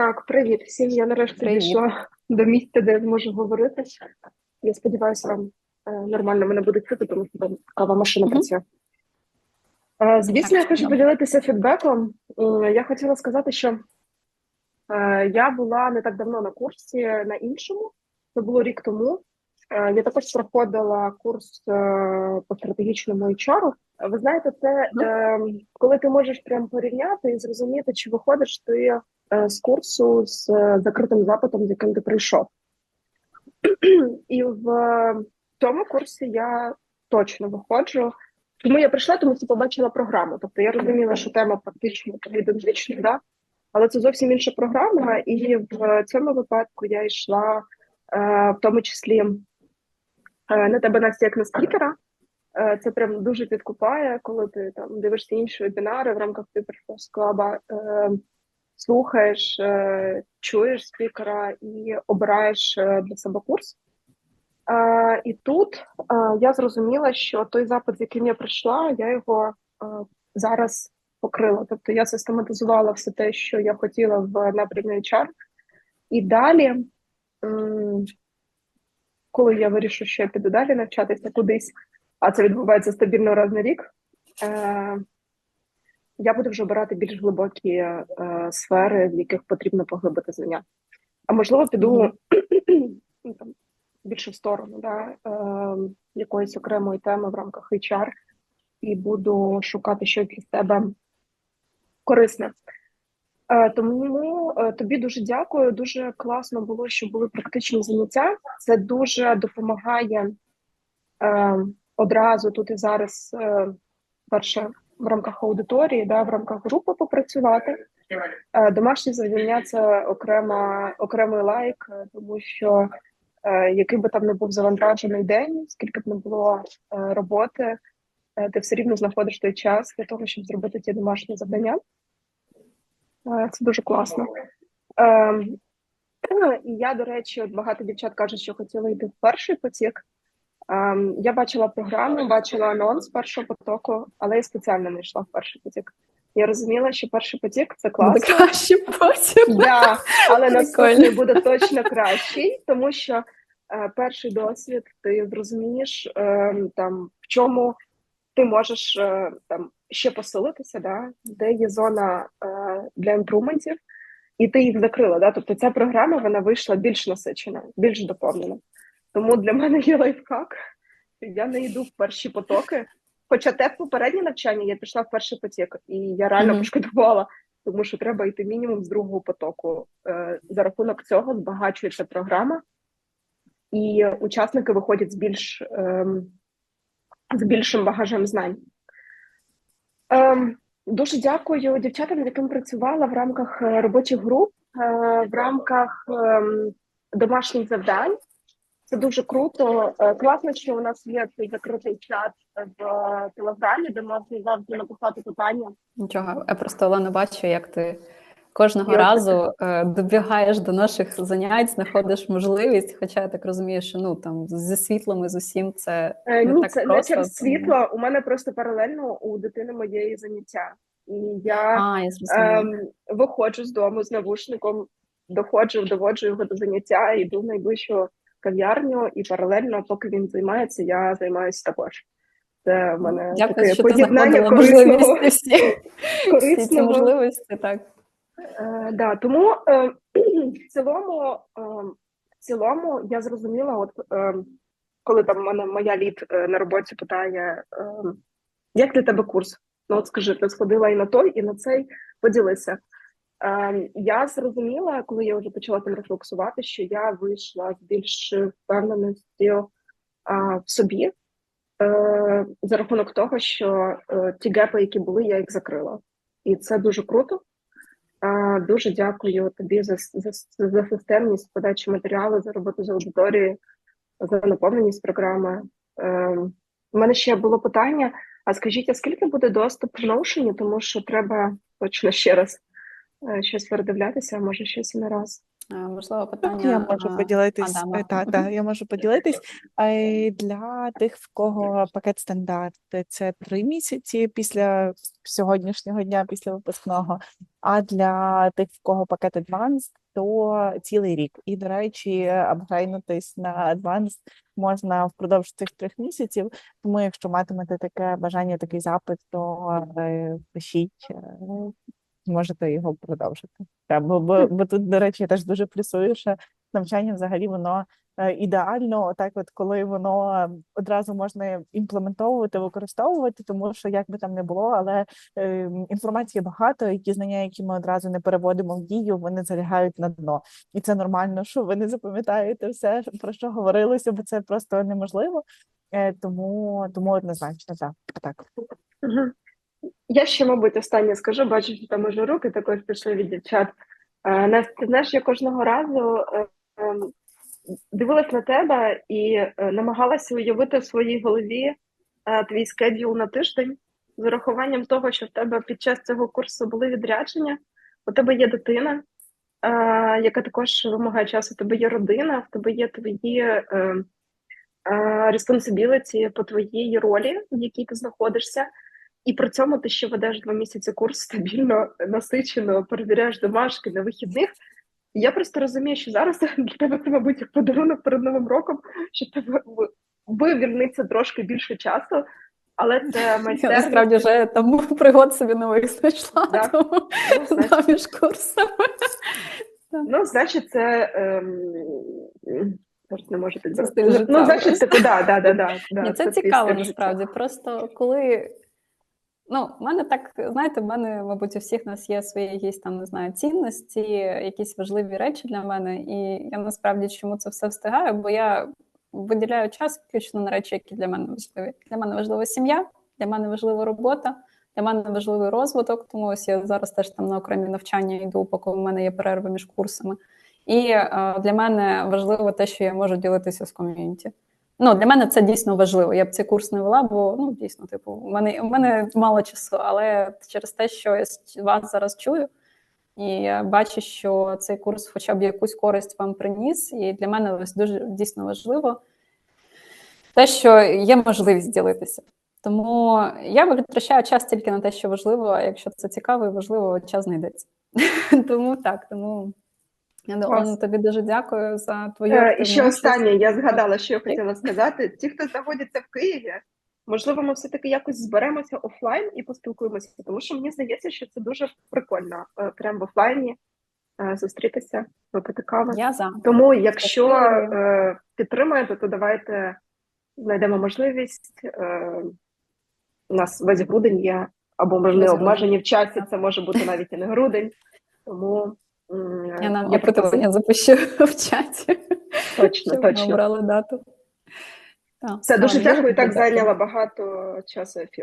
Так, привіт всім. Я нарешті дійшла до місця, де я зможу говорити. Я сподіваюся, вам е, нормально мене буде чути, тому що там кава машина Мгм. працює. Е, Звісно, я хочу добре. поділитися фідбеком. Е, Я хотіла сказати, що е, я була не так давно на курсі на іншому. Це було рік тому. Е, Я також проходила курс е, по стратегічному HR. Ви знаєте, це е, коли ти можеш прям порівняти і зрозуміти, чи виходиш ти з курсу з е, закритим запитом, з яким ти прийшов. І в тому курсі я точно виходжу. Тому я прийшла, тому що побачила програму. Тобто я розуміла, що тема практично ідентична, да? але це зовсім інша програма, і в цьому випадку я йшла е, в тому числі е, на тебе Настя, як на спікера. Е, Це прям дуже підкупає, коли ти там дивишся інші вебінари в рамках е, слухаєш, е, чуєш спікера і обираєш е, для себе курс. Е, І тут я зрозуміла, що той запит, з яким я прийшла, я його зараз покрила. Тобто я систематизувала все те, що я хотіла в напрямі HR. І далі, коли я вирішу, що я піду далі навчатися кудись, а це відбувається стабільно раз на рік, я буду вже обирати більш глибокі е, сфери, в яких потрібно поглибити знання. А можливо, піду ну, там, більше в сторону да, е, якоїсь окремої теми в рамках HR і буду шукати щось для себе корисне. Е, Тому е, тобі дуже дякую. Дуже класно було, що були практичні заняття. Це дуже допомагає е, одразу тут і зараз, е, перше, в рамках аудиторії, да, в рамках групи попрацювати. Е, Домашнє завдання це окрема, окремий лайк, е, тому що е, який би там не був завантажений день, скільки б не було роботи, ти все рівно знаходиш той час для того, щоб зробити ті домашні завдання. Це дуже класно. Ем, І я, до речі, багато дівчат кажуть, що хотіли йти в перший потік. Ем, Я бачила програму, бачила анонс першого потоку, але я спеціально не йшла в перший потік. Я розуміла, що перший потік це Буде класно. краще потім. Да, але наступний буде точно кращий, тому що е, перший досвід ти зрозумієш е, там в чому ти можеш е, там ще посилитися, да, де є зона е, для імпрументів, і ти їх закрила. Да? Тобто ця програма вона вийшла більш насичена, більш доповнена. Тому для мене є лайфхак. Я не йду в перші потоки. Хоча те попереднє навчання я пішла в перший потік, і я реально Мгм. пошкодувала, тому що треба йти мінімум з другого потоку. Е, За рахунок цього збагачується програма, і учасники виходять з більш ем, з більшим багажем знань. Ем, дуже дякую дівчатам, з яким працювала в рамках е, робочих груп, е, в рамках ем, домашніх завдань. Це дуже круто. Е, Класно, що у нас є цей закритий чат в телеграмі, де можна завжди написати питання. Нічого, я просто Олена бачу, як ти кожного Я разу е, добігаєш до наших занять, знаходиш можливість, хоча я так розумію, що ну там зі світлом і з усім це Е, не Ні, так це не просто. через тому- світло. У мене просто паралельно у дитини моєї заняття. І я А, я ем, виходжу з дому з навушником, доходжу, доводжу його до заняття, йду в найближчу кав'ярню, і паралельно, поки він займається, я займаюся також. Це в мене Дякую, таке що поєднання корисного. всі, всі ці можливості, так. Е, да, тому е, в цілому, е, в цілому я зрозуміла, от е, коли там мене моя лід е, на роботі питає, е, як для тебе курс? Ну от скажи, ти сходила і на той, і на цей поділися. Е, я зрозуміла, коли я вже почала там рефлексувати, що я вийшла з більш впевненістю в собі е, за рахунок того, що е, ті гепи, які були, я їх закрила. І це дуже круто. Дуже дякую тобі за, за, за системність подачі матеріалу, за роботу з аудиторією, за наповненість програми. Е, У мене ще було питання: а скажіть, а скільки буде доступ в Notion, тому що треба точно ще раз е, щось передивлятися, а може щось і не раз. Е, Можливо, питання. Я можу поділитись. Адама. е, Та, та, я можу поділитись. Е, Для тих, в кого пакет стандарт, це три місяці після сьогоднішнього дня, після випускного. А для тих, в кого пакет Advanced, то цілий рік. І, до речі, апгрейнутись на Advanced можна впродовж цих трьох місяців. Тому, якщо матимете таке бажання, такий запит, то е, пишіть. Можете його продовжити. Та, бо, бо, бо тут, до речі, я теж дуже плюсую, що навчання взагалі воно е, ідеально, отак, от коли воно е, одразу можна імплементовувати, використовувати, тому що як би там не було, але е, інформації багато, і ті знання, які ми одразу не переводимо в дію, вони залягають на дно. І це нормально, що ви не запам'ятаєте все, про що говорилося, бо це просто неможливо. Е, тому, тому однозначно так. так. Я ще, мабуть, останнє скажу, бачу, що там уже руки також пішли від дівчат. Е, Настя, знаєш, я кожного разу е, ем, дивилась на тебе і е, намагалася уявити в своїй голові е, твій скедюл на тиждень з урахуванням того, що в тебе під час цього курсу були відрядження, у тебе є дитина, яка також вимагає часу, у тебе є родина, в тебе є твої е, по твоїй ролі, в якій ти знаходишся. І при цьому ти ще ведеш два місяці курс стабільно, насичено, перевіряєш домашки на вихідних. Я просто розумію, що зараз для тебе це, мабуть, як подарунок перед Новим роком, що тебе вивільниться трошки більше часу, але це Я майстерність. насправді вже там пригод собі нових знайшла, Да. тому Ну, значить, між курсами. ну, значить, це ем, не так Це стиль Ну, значить, просто. типу, да, да, да, да, Ні, це твій цікаво насправді. Просто коли. Ну, в мене так, знаєте, в мене, мабуть, у всіх нас є свої якісь там, не знаю, цінності, якісь важливі речі для мене. І я насправді чому це все встигаю, бо я виділяю час виключно на речі, які для мене важливі. Для мене важлива сім'я, для мене важлива робота, для мене важливий розвиток. Тому ось я зараз теж там на окремі навчання йду, поки в мене є перерви між курсами. І е, для мене важливо те, що я можу ділитися з ком'юніті. Ну, для мене це дійсно важливо. Я б цей курс не вела, бо ну дійсно, типу, у мене у мене мало часу, але через те, що я вас зараз чую, і я бачу, що цей курс, хоча б якусь користь вам приніс, і для мене ось дуже дійсно важливо те, що є можливість ділитися. Тому я витрачаю час тільки на те, що важливо, а якщо це цікаво і важливо, час знайдеться. Тому так, тому Клас. Тобі дуже дякую за твою Е, І ще останнє, я згадала, що я хотіла сказати. Ті, хто знаходяться в Києві, можливо, ми все-таки якось зберемося офлайн і поспілкуємося, тому що мені здається, що це дуже прикольно, е, прямо в офлайні е, зустрітися, випити каву. Я за. Тому, якщо Дякую. е, підтримуєте, то давайте знайдемо можливість. У нас весь грудень є, або можливо обмежені в часі, це може бути навіть і не грудень. Тому Я нам я опитування запишу в чаті. точно, щоб ми точно. обрали дату. Так, Все, дуже дякую. Так дякую. зайняло багато часу ефіру.